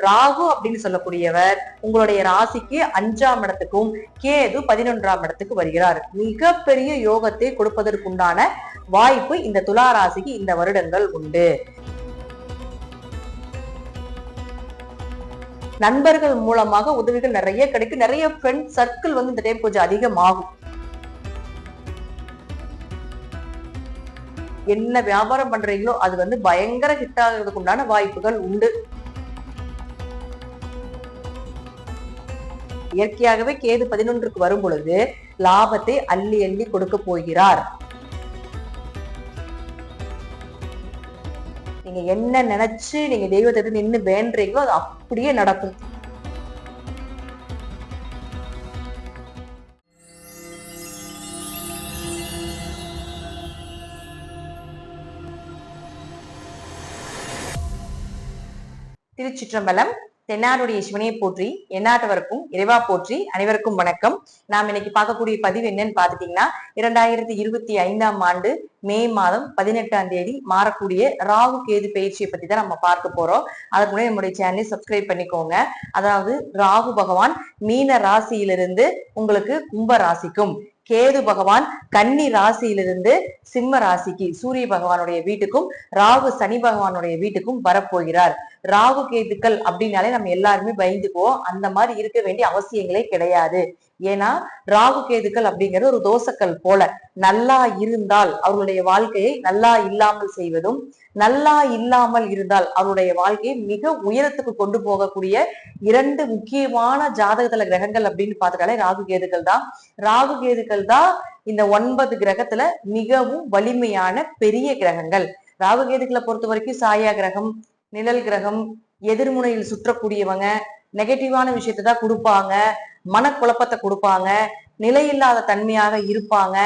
ராகு அப்படின்னு சொல்லக்கூடியவர் உங்களுடைய ராசிக்கு அஞ்சாம் இடத்துக்கும் கேது பதினொன்றாம் இடத்துக்கு வருகிறார். மிகப்பெரிய யோகத்தை கொடுப்பதற்குண்டான வாய்ப்பு இந்த துலா ராசிக்கு இந்த வருடங்கள் உண்டு. நண்பர்கள் மூலமாக உதவிகள் நிறைய கிடைக்கும். நிறைய ஃப்ரெண்ட் சர்க்கிள் வந்து இந்த டைம் கொஞ்சம் அதிகமாகும். என்ன வியாபாரம் பண்றீங்களோ அது வந்து பயங்கர ஹிட் ஆகிறதுக்கு உண்டான வாய்ப்புகள் உண்டு. இயற்கையாகவே கேது பதினொன்றுக்கு வரும் பொழுது லாபத்தை அள்ளி அள்ளி கொடுக்க போகிறார். நீங்க என்ன நினைச்சு நீங்க தெய்வத்தை நின்னு வேண்டீங்களோ அது அப்படியே நடக்கும். திருச்சிற்றம்பலம் தென்னாருடைய சிவனையை போற்றி எந்நாட்டவருக்கும் இறைவா போற்றி அனைவருக்கும் வணக்கம். நாம் இன்னைக்கு பார்க்கக்கூடிய பதிவு என்னன்னு பாத்துட்டீங்கன்னா இரண்டாயிரத்தி இருபத்தி ஐந்தாம் ஆண்டு மே மாதம் பதினெட்டாம் தேதி மாறக்கூடிய ராகு கேது பயிற்சியை பத்தி தான் நம்ம பார்க்க போறோம். அதுக்கு முன்னாடி நம்முடைய சேனலை சப்ஸ்கிரைப் பண்ணிக்கோங்க. அதாவது ராகு பகவான் மீன ராசியிலிருந்து உங்களுக்கு கும்ப ராசிக்கும். கேது பகவான் கன்னி ராசியிலிருந்து சிம்ம ராசிக்கு சூரிய பகவானுடைய வீட்டுக்கும் ராகு சனி பகவானுடைய வீட்டுக்கும் வரப்போகிறார். ராகு கேதுக்கள் அப்படின்னாலே நம்ம எல்லாருமே பயந்துக்குவோம். அந்த மாதிரி இருக்க வேண்டிய அவசியங்களே கிடையாது. ஏன்னா ராகு கேதுக்கள் அப்படிங்கிறது ஒரு தோசக்கல் போல நல்லா இருந்தால் அவருடைய வாழ்க்கையை நல்லா இல்லாமல் செய்வதும் நல்லா இல்லாமல் இருந்தால் அவருடைய வாழ்க்கையை மிக உயரத்துக்கு கொண்டு போகக்கூடிய இரண்டு முக்கியமான ஜாதகத்துல கிரகங்கள் அப்படின்னு பார்த்துட்டாலே ராகு கேதுக்கள் தான். ராகு கேதுக்கள் தான் இந்த ஒன்பது கிரகத்துல மிகவும் வலிமையான பெரிய கிரகங்கள். ராகு கேதுக்களை பொறுத்த வரைக்கும் சாயா கிரகம் நிழல் கிரகம் எதிர்முனையில் சுற்றக்கூடியவங்க நெகட்டிவான விஷயத்தை தான் கொடுப்பாங்க. மனக்குழப்பத்தை கொடுப்பாங்க நிலையில்லாத தன்மையாக இருப்பாங்க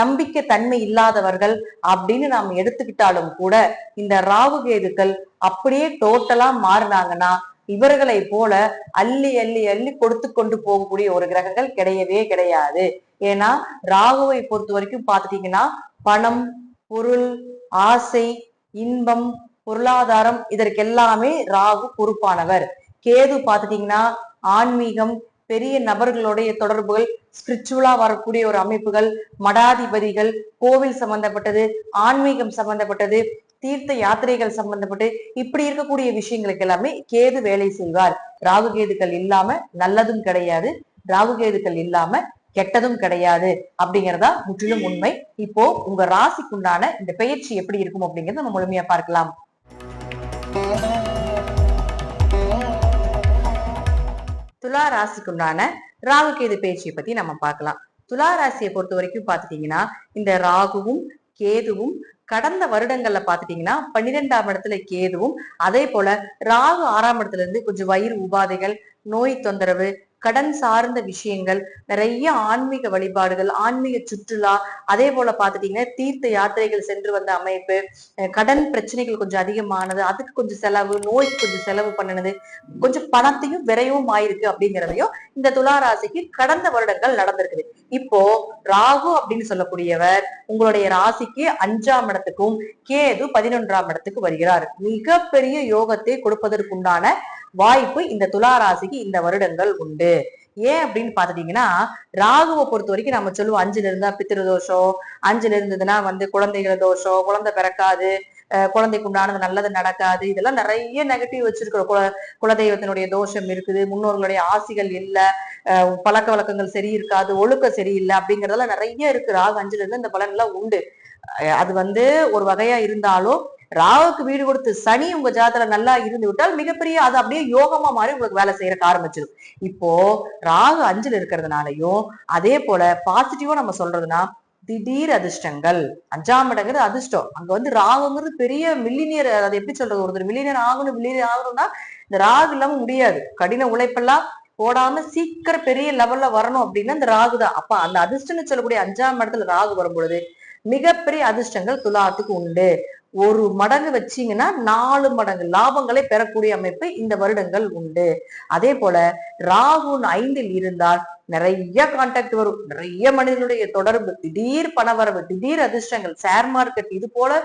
நம்பிக்கை தன்மை இல்லாதவர்கள் அப்படின்னு நாம் எடுத்துக்கிட்டாலும் கூட இந்த ராகு கேதுக்கள் அப்படியே டோட்டலா மாறினாங்கன்னா இவர்களை போல அள்ளி அள்ளி அள்ளி கொடுத்து கொண்டு போகக்கூடிய ஒரு கிரகங்கள் கிடையவே கிடையாது. ஏன்னா ராகுவை பொறுத்த வரைக்கும் பார்த்துட்டீங்கன்னா பணம் பொருள் ஆசை இன்பம் பொருளாதாரம் இதற்கெல்லாமே ராகு பொறுப்பானவர். கேது பார்த்துட்டீங்கன்னா ஆன்மீகம் பெரிய நபர்களுடைய தொடர்புகள் ஸ்பிரிச்சுவலா வரக்கூடிய ஒரு அமைப்புகள் மடாதிபதிகள் கோவில் சம்பந்தப்பட்டது ஆன்மீகம் சம்பந்தப்பட்டது தீர்த்த யாத்திரைகள் சம்பந்தப்பட்டு இப்படி இருக்கக்கூடிய விஷயங்களுக்கு எல்லாமே கேது வேலை செய்வார். ராகு கேதுக்கள் இல்லாம நல்லதும் கிடையாது. ராகு கேதுக்கள் இல்லாம கெட்டதும் கிடையாது. அப்படிங்கறதா முற்றிலும் உண்மை. இப்போ உங்க ராசிக்குண்டான இந்த பயிற்சி எப்படி இருக்கும் அப்படிங்கறத நம்ம முழுமையா பார்க்கலாம். துலா ராசிக்குண்டான ராகு கேது பயிற்சியை பத்தி நம்ம பார்க்கலாம். துலா ராசியை பொறுத்த வரைக்கும் பாத்துட்டீங்கன்னா இந்த ராகுவும் கேதுவும் கடந்த வருடங்கள்ல பாத்துட்டீங்கன்னா பன்னிரெண்டாம் இடத்துல கேதுவும் அதே போல ராகு ஆறாம் இடத்துல இருந்து கொஞ்சம் வயிறு உபாதைகள் நோய் தொந்தரவு கடன் சார்ந்த விஷயங்கள் நிறைய ஆன்மீக வழிபாடுகள் ஆன்மீக சுற்றுலா அதே போல பாத்துட்டீங்கன்னா தீர்த்த யாத்திரைகள் சென்று வந்த அமைப்பு அஹ் கடன் பிரச்சனைகள் கொஞ்சம் அதிகமானது அதுக்கு கொஞ்சம் செலவு நோய்க்கு கொஞ்சம் செலவு பண்ணினது கொஞ்சம் பணத்தையும் விரைவும் ஆயிருக்கு அப்படிங்கிறதையும் இந்த துலா ராசிக்கு கடந்த வருடங்கள் நடந்திருக்குது. இப்போ ராகு அப்படின்னு சொல்லக்கூடியவர் உங்களுடைய ராசிக்கு அஞ்சாம் இடத்துக்கும் கேது பதினொன்றாம் இடத்துக்கு வருகிறார். மிகப்பெரிய யோகத்தை கொடுப்பதற்குண்டான வாய்ப்பு இந்த துலா ராசிக்கு இந்த வருடங்கள் உண்டு. ஏன் அப்படின்னு பாத்துட்டீங்கன்னா ராகுவை பொறுத்த வரைக்கும் நம்ம சொல்லுவோம் அஞ்சுல இருந்தா பித்திரு தோஷம் அஞ்சுல இருந்ததுன்னா வந்து குழந்தைகள் தோஷம் குழந்தை பிறக்காது குழந்தைக்கு உண்டானது நல்லது நடக்காது இதெல்லாம் நிறைய நெகட்டிவ் வச்சிருக்கிற குல குலதெய்வத்தினுடைய தோஷம் இருக்குது முன்னோர்களுடைய ஆசிகள் இல்லை அஹ் பழக்க வழக்கங்கள் சரி இருக்காது ஒழுக்கம் சரியில்லை அப்படிங்கறதெல்லாம் நிறைய இருக்கு. ராகு அஞ்சுல இருந்து இந்த பலன் எல்லாம் உண்டு அது வந்து ஒரு வகையா இருந்தாலும் ராகுக்கு வீடு கொடுத்து சனி உங்க ஜாதத்துல நல்லா இருந்து விட்டால் மிகப்பெரிய அது அப்படியே யோகமா மாறி உங்களுக்கு வேலை செய்யறக்கு ஆரம்பிச்சிடும் இப்போ ராகு அஞ்சுல இருக்கிறதுனாலயும் அதே போல பாசிட்டிவா நம்ம சொல்றதுன்னா திடீர் அதிர்ஷ்டங்கள். அஞ்சாம் இடங்கிறது அதிர்ஷ்டம். அங்க வந்து ராகுங்கிறது பெரிய மில்லினியர் அதை எப்படி சொல்றது ஒருத்தர் மில்லினியர் ஆகணும் மில்லினியர் ஆகணும்னா இந்த ராகு இல்லாம முடியாது. கடின உழைப்பெல்லாம் போடாம சீக்கிரம் பெரிய லெவல்ல வரணும் அப்படின்னா இந்த ராகு தான். அப்ப அந்த அதிர்ஷ்டம்னு சொல்லக்கூடிய அஞ்சாம் இடத்துல ராகு வரும் பொழுது மிகப்பெரிய அதிர்ஷ்டங்கள் துலாத்துக்கு உண்டு. ஒரு மடங்கு வச்சீங்கன்னா நாலு மடங்கு லாபங்களை பெறக்கூடிய அமைப்பு இந்த வருடங்கள் உண்டு. அதே போல ராகுன் ஐந்தில் இருந்தால் நிறைய கான்டாக்ட் வரும். நிறைய மனிதனுடைய தொடர்பு திடீர் பணவரவு திடீர் அதிர்ஷ்டங்கள் ஷேர் மார்க்கெட் இது போல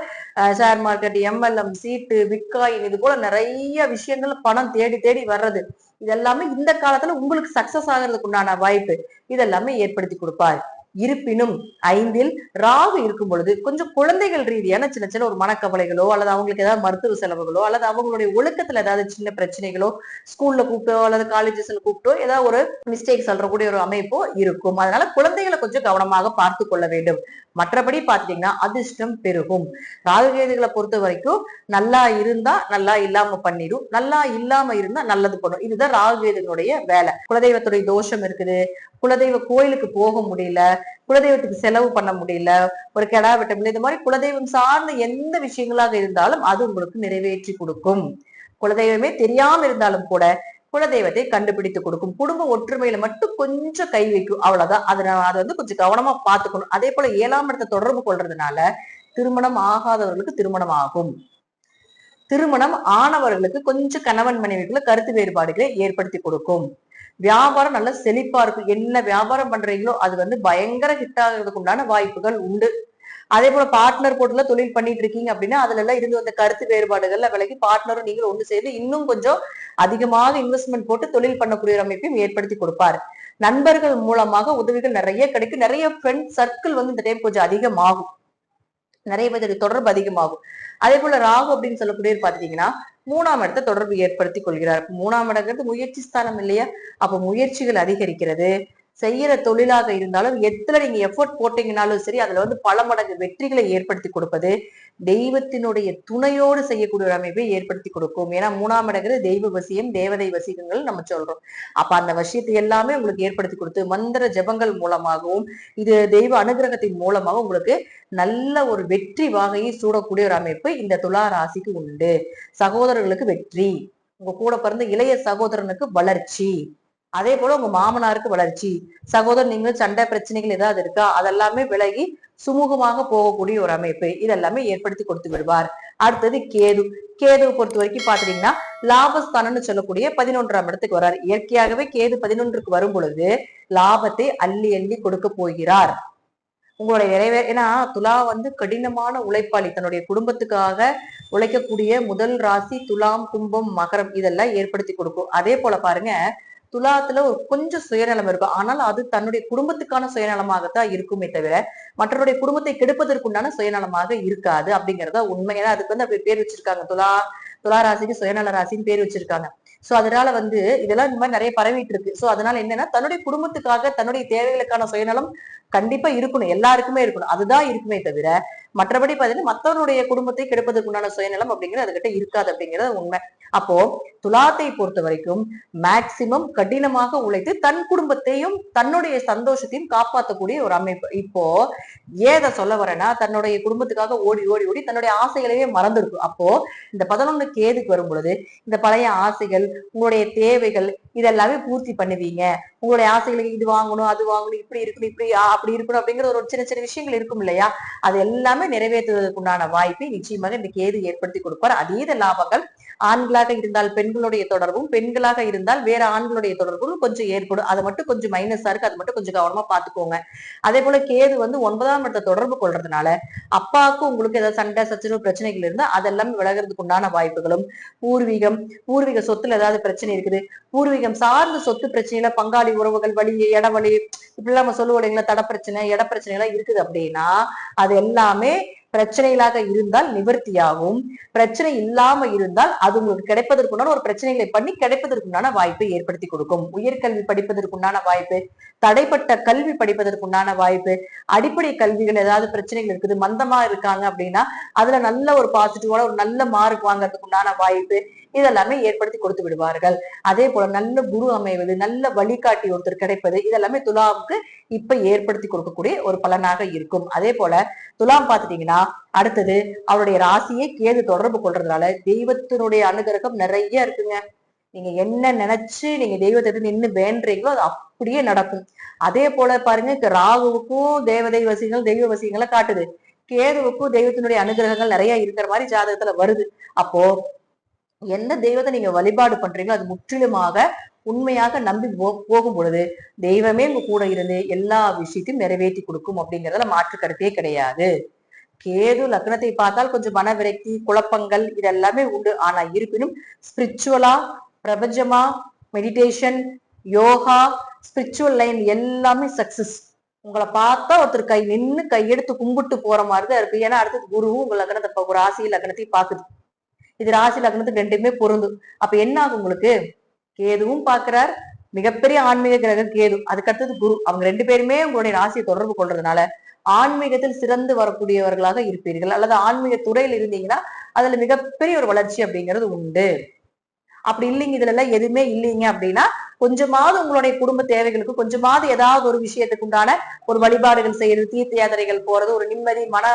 ஷேர் மார்க்கெட் எம்எல்எம் சீட்டு பிட்காயின் இது போல நிறைய விஷயங்கள் பணம் தேடி தேடி வர்றது. இதெல்லாமே இந்த காலத்துல உங்களுக்கு சக்சஸ் ஆகிறதுக்கு உண்டான வாய்ப்பு. இதெல்லாமே ஏற்படுத்தி கொடுப்பார். இருப்பினும் ஐந்தில் ராகு இருக்கும் பொழுது கொஞ்சம் குழந்தைகள் ரீதியான சின்ன சின்ன ஒரு மனக்கவலைகளோ அல்லது அவங்களுக்கு ஏதாவது மருத்துவ செலவுகளோ அல்லது அவங்களுடைய ஒழுக்கத்துல ஏதாவது சின்ன பிரச்சனைகளோ ஸ்கூல்ல கூப்பிட்டோ அல்லது காலேஜஸ்ல கூப்பிட்டோ ஏதாவது ஒரு மிஸ்டேக் சொல்றக்கூடிய ஒரு அமைப்போ இருக்கும். அதனால குழந்தைகளை கொஞ்சம் கவனமாக பார்த்து கொள்ள வேண்டும். மற்றபடி பாத்தீங்கன்னா அதிர்ஷ்டம் பெருகும். ராகுகேதுகளை பொறுத்த வரைக்கும் நல்லா இருந்தா நல்லா இல்லாம பண்ணிடும் நல்லா இல்லாம இருந்தா நல்லது பண்ணும். இதுதான் ராகுகேதுகளுடைய வேலை. குலதெய்வத்துடைய தோஷம் இருக்குது. குலதெய்வ கோயிலுக்கு போக முடியல. குலதெய்வத்துக்கு செலவு பண்ண முடியல ஒரு கெடா வெட்ட முடியல இந்த மாதிரி குலதெய்வம் சார்ந்த எந்த விஷயங்களாக இருந்தாலும் அது உங்களுக்கு நிறைவேற்றி கொடுக்கும். குலதெய்வமே தெரியாம இருந்தாலும் கூட குலதெய்வத்தை கண்டுபிடித்து கொடுக்கும். குடும்ப ஒற்றுமையில மட்டும் கொஞ்சம் கை வைக்கும் அவ்வளவுதான். அதை அதை வந்து கொஞ்சம் கவனமா பார்த்துக்கணும். அதே போல ஏழாம் இடத்தை தொடர்பு கொள்றதுனால திருமணம் ஆகாதவர்களுக்கு திருமணம் ஆகும். திருமணம் ஆனவர்களுக்கு கொஞ்சம் கணவன் மனைவிக்குள்ள கருத்து வேறுபாடுகளை ஏற்படுத்தி கொடுக்கும். வியாபாரம் நல்ல செழிப்பா இருக்கும். என்ன வியாபாரம் பண்றீங்களோ அது வந்து பயங்கர ஹிட் ஆகிறதுக்கு உண்டான வாய்ப்புகள் உண்டு. அதே போல பார்ட்னர் போட்டுல தொழில் பண்ணிட்டு இருக்கீங்க அப்படின்னா அதுல எல்லாம் இருந்து வந்த கருத்து வேறுபாடுகள்ல விலகி பார்ட்னரும் நீங்களும் ஒன்று சேர்ந்து இன்னும் கொஞ்சம் அதிகமாக இன்வெஸ்ட்மெண்ட் போட்டு தொழில் பண்ணக்கூடிய ஒரு அமைப்பையும் ஏற்படுத்தி கொடுப்பாரு. நண்பர்கள் மூலமாக உதவிகள் நிறைய கிடைக்கும். நிறைய ஃப்ரெண்ட் சர்க்கிள் வந்து இந்த டைம் கொஞ்சம் அதிகமாகும். நிறைய பேருக்கு தொடர்பு அதிகமாகும். அதே போல ராகு அப்படின்னு சொல்லக்கூடிய பாத்தீங்கன்னா மூணாம் இடத்தை தொடர்பு ஏற்படுத்தி கொள்கிறார். மூணாம் இடங்கிறது முயற்சி ஸ்தானம் இல்லையா? அப்ப முயற்சிகள் அதிகரிக்கிறது. செய்யற தொழிலாக இருந்தாலும் எத்தனை நீங்க எஃபோர்ட் போட்டீங்கனாலும் சரி அதுல வந்து பல மடங்கு வெற்றிகளை ஏற்படுத்தி கொடுப்பது தெய்வத்தினுடைய துணையோடு செய்யக்கூடிய ஒரு அமைப்பை ஏற்படுத்தி கொடுக்கும். ஏன்னா மூணாம் இடங்கிறது தெய்வ வசியம் தேவதை வசிகங்கள் நம்ம சொல்றோம். அப்ப அந்த வசியத்தை எல்லாமே உங்களுக்கு ஏற்படுத்தி கொடுத்து மந்திர ஜபங்கள் மூலமாகவும் இது தெய்வ அனுகிரகத்தின் மூலமாக உங்களுக்கு நல்ல ஒரு வெற்றி வாகையை சூடக்கூடிய ஒரு அமைப்பு இந்த துலா ராசிக்கு உண்டு. சகோதரர்களுக்கு வெற்றி. உங்க கூட பிறந்த இளைய சகோதரனுக்கு வளர்ச்சி. அதே போல உங்க மாமனாருக்கு வளர்ச்சி சகோதரர் நீங்களும் சண்டை பிரச்சனைகள் ஏதாவது இருக்கா? அதெல்லாமே விலகி சுமூகமாக போகக்கூடிய ஒரு அமைப்பு. இதெல்லாமே ஏற்படுத்தி கொடுத்து விடுவார். அடுத்தது கேது. கேதுவை பொறுத்த வரைக்கும் பாத்தீங்கன்னா லாபஸ்தானம்னு சொல்லக்கூடிய பதினொன்றாம் இடத்துக்கு வர்றார். இயற்கையாகவே கேது பதினொன்றுக்கு வரும் பொழுது லாபத்தை அள்ளி அள்ளி கொடுக்க போகிறார். உங்களுடைய நிறைவே ஏன்னா துலா வந்து கடினமான உழைப்பாளி. தன்னுடைய குடும்பத்துக்காக உழைக்கக்கூடிய முதல் ராசி துலாம் கும்பம் மகரம். இதெல்லாம் ஏற்படுத்தி கொடுக்கும். அதே போல பாருங்க துலாத்துல ஒரு கொஞ்சம் சுயநலம் இருக்கும் ஆனால் அது தன்னுடைய குடும்பத்துக்கான சுயநலமாகத்தான் இருக்குமே தவிர மற்றவருடைய குடும்பத்தை கெடுப்பதற்குண்டான சுயநலமாக இருக்காது அப்படிங்கறத உண்மை ஏன்னா அதுக்கு வந்து அப்படி பேர் வச்சிருக்காங்க. துலா துலா ராசிக்கு சுயநல ராசின்னு பேர் வச்சிருக்காங்க. சோ அதனால வந்து இதெல்லாம் இந்த மாதிரி நிறைய பரவிட்டு இருக்கு. சோ அதனால என்னன்னா தன்னுடைய குடும்பத்துக்காக தன்னுடைய தேவைகளுக்கான சுயநலம் கண்டிப்பா இருக்கணும். எல்லாருக்குமே இருக்கணும். அதுதான் இருக்குமே தவிர மற்றபடி பார்த்தீங்கன்னா மற்றவருடைய குடும்பத்தை கெடுப்பதற்குண்டான சுயநலம் அப்படிங்கிறது அதுகிட்ட இருக்காது அப்படிங்கிறது உண்மை. அப்போ துலாத்தை பொறுத்த வரைக்கும் மேக்சிமம் கடினமாக உழைத்து தன் குடும்பத்தையும் தன்னுடைய சந்தோஷத்தையும் காப்பாற்றக்கூடிய ஒரு அமைப்பு. இப்போ ஏதை சொல்ல வரேன்னா தன்னுடைய குடும்பத்துக்காக ஓடி ஓடி ஓடி தன்னுடைய ஆசைகளையே மறந்துருக்கும் அப்போ இந்த பதினொன்னு கேதுக்கு வரும் பொழுது இந்த பழைய ஆசைகள் உங்களுடைய தேவைகள் இதெல்லாமே பூர்த்தி பண்ணுவீங்க. உங்களுடைய ஆசைகளுக்கு இது வாங்கணும் அது வாங்கணும் இப்படி இருக்கணும் இப்படி அப்படி இருக்கணும் அப்படிங்கிற ஒரு சின்ன சின்ன விஷயங்கள் இருக்கும் இல்லையா? அது எல்லாமே நிறைவேற்றுவதற்குண்டான வாய்ப்பை நிச்சயமாக இந்த கேது ஏற்படுத்தி கொடுப்பார். அதீத லாபங்கள் ஆண்களாக இருந்தால் பெண்களுடைய தொடர்பும் பெண்களாக இருந்தால் வேற ஆண்களுடைய தொடர்பும் கொஞ்சம் ஏற்படும். அதை மட்டும் கொஞ்சம் மைனஸா இருக்கு. அது மட்டும் கொஞ்சம் கவனமா பாத்துக்கோங்க அதே போல கேது வந்து ஒன்பதாம் இடத்த தொடர்பு கொள்றதுனால அப்பாவுக்கும் உங்களுக்கு ஏதாவது சண்டை சச்சரவு பிரச்சனைகள் இருந்தா அதெல்லாம் விலகிறதுக்கு உண்டான வாய்ப்புகளும் பூர்வீகம் பூர்வீக சொத்துல ஏதாவது பிரச்சனை இருக்குது. பூர்வீகம் சார்ந்த சொத்து பிரச்சனையில பங்காளி உறவுகள் வழி இடவழி இப்படி நம்ம சொல்லுவோம் இல்லைங்களா? தட பிரச்சனை இட பிரச்சனை எல்லாம் இருக்குது அப்படின்னா அது எல்லாமே பிரச்சனைகளாக இருந்தால் நிவர்த்தியாகும். பிரச்சனை இல்லாம இருந்தால் அது உங்களுக்கு கிடைப்பதற்குண்டான ஒரு பிரச்சனைகளை பண்ணி கிடைப்பதற்குண்டான வாய்ப்பை ஏற்படுத்தி கொடுக்கும். உயர்கல்வி படிப்பதற்குண்டான வாய்ப்பு தடைப்பட்ட கல்வி படிப்பதற்குண்டான வாய்ப்பு அடிப்படை கல்விகள் ஏதாவது பிரச்சனைகள் இருக்குது மந்தமா இருக்காங்க அப்படின்னா அதுல நல்ல ஒரு பாசிட்டிவோட ஒரு நல்ல மார்க் வாங்குறதுக்கு உண்டான வாய்ப்பு இதெல்லாமே ஏற்படுத்தி கொடுத்து விடுவார்கள். அதே போல நல்ல குரு அமைவது நல்ல வழிகாட்டி ஒருத்தர் கிடைப்பது இதெல்லாமே துலாவுக்கு இப்ப ஏற்படுத்தி கொடுக்கக்கூடிய ஒரு பலனாக இருக்கும். அதே போல துலாம் பாத்துட்டீங்கன்னா அடுத்தது அவருடைய ராசியை கேது தொடர்பு கொள்றதுனால தெய்வத்தினுடைய அனுகிரகம் நிறைய இருக்குங்க. நீங்க என்ன நினைச்சு நீங்க தெய்வத்தை நின்று வேண்டீங்களோ அது அப்படியே நடக்கும். அதே போல பாருங்க ராகுவுக்கும் தேவதை வசியங்கள் தெய்வ வசியங்களை காட்டுது. கேதுவுக்கும் தெய்வத்தினுடைய அனுகிரகங்கள் நிறைய இருக்கிற மாதிரி ஜாதகத்துல வருது. அப்போ எந்த தெய்வத்தை நீங்க வழிபாடு பண்றீங்களோ அது முற்றிலுமாக உண்மையாக நம்பி போ- போகும் பொழுது தெய்வமே உங்க கூட இருந்து எல்லா விஷயத்தையும் நிறைவேற்றி கொடுக்கும் அப்படிங்கறதுல மாற்று கருத்தே கிடையாது. கேது லக்னத்தை பார்த்தால் கொஞ்சம் மன விரக்தி குழப்பங்கள் இதெல்லாமே உண்டு. ஆனா இருப்பினும் ஸ்பிரிச்சுவலா பிரபஞ்சமா மெடிடேஷன் யோகா ஸ்பிரிச்சுவல் லைன் எல்லாமே சக்சஸ் உங்களை பார்த்தா ஒருத்தர் கை நின்னு கையெடுத்து கும்பிட்டு போற மாதிரி தான் இருக்கு. ஏன்னா அடுத்தது குருவும் உங்க லக்னத்தை ஒரு ராசி லக்னத்தையும் பாக்குது இது ராசி லக்னத்துக்கு ரெண்டுமே பொருந்தும் அப்ப என்ன ஆகும் உங்களுக்கு? கேதுவும் பாக்குறார் மிகப்பெரிய ஆன்மீக கிரகம் கேது. அதுக்கு அடுத்தது குரு. அவங்க ரெண்டு பேருமே உங்களுடைய ராசியை தொடர்பு கொள்றதுனால ஆன்மீகத்தில் சிறந்து வரக்கூடியவர்களாக இருப்பீர்கள். அல்லது ஆன்மீக துறையில் இருந்தீங்கன்னா அதுல மிகப்பெரிய ஒரு வளர்ச்சி அப்படிங்கிறது உண்டு. அப்படி இல்லைங்க இதுல எல்லாம் எதுவுமே இல்லைங்க அப்படின்னா கொஞ்சமாவது உங்களுடைய குடும்ப தேவைகளுக்கு கொஞ்சமாவது ஏதாவது ஒரு விஷயத்துக்கு உண்டான ஒரு வழிபாடுகள் செய்யறது தீர்த்த யாத்திரைகள் போறது ஒரு நிம்மதி மன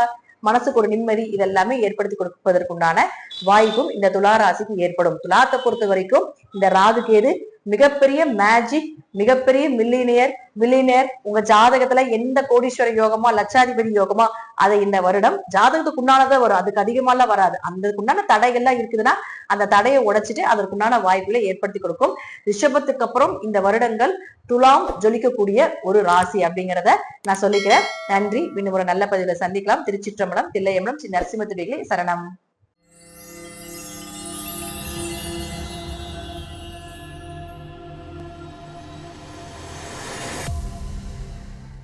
மனசுக்கு ஒரு நிம்மதி இதெல்லாமே ஏற்படுத்தி கொடுப்பதற்குண்டான வாய்ப்பும் இந்த துலா ராசிக்கு ஏற்படும். துலாத்தை பொறுத்த வரைக்கும் இந்த ராகு கேது மிகப்பெரிய மேஜிக் மிகப்பெரிய மில்லினியர் மில்லினியர் உங்க ஜாதகத்துல எந்த கோடீஸ்வர யோகமா லட்சாதிபதி யோகமா அதை இந்த வருடம் ஜாதகத்துக்கு உண்டானதான் வரும். அதுக்கு அதிகமாலாம் வராது. அந்த உண்டான தடைகள்லாம் இருக்குதுன்னா அந்த தடையை உடைச்சிட்டு அதற்குண்டான வாய்ப்புகளை ஏற்படுத்தி கொடுக்கும். ரிஷபத்துக்கு அப்புறம் இந்த வருடங்கள் துலாம் ஜொலிக்கக்கூடிய ஒரு ராசி அப்படிங்கிறத நான் சொல்லிக்கிறேன். நன்றி. இன்னும் ஒரு நல்ல பதிவுல சந்திக்கலாம். திருச்சிற்றம்பலம் தில்லையம்பலம் ஸ்ரீ நரசிம்மத்துடிகளை சரணம்.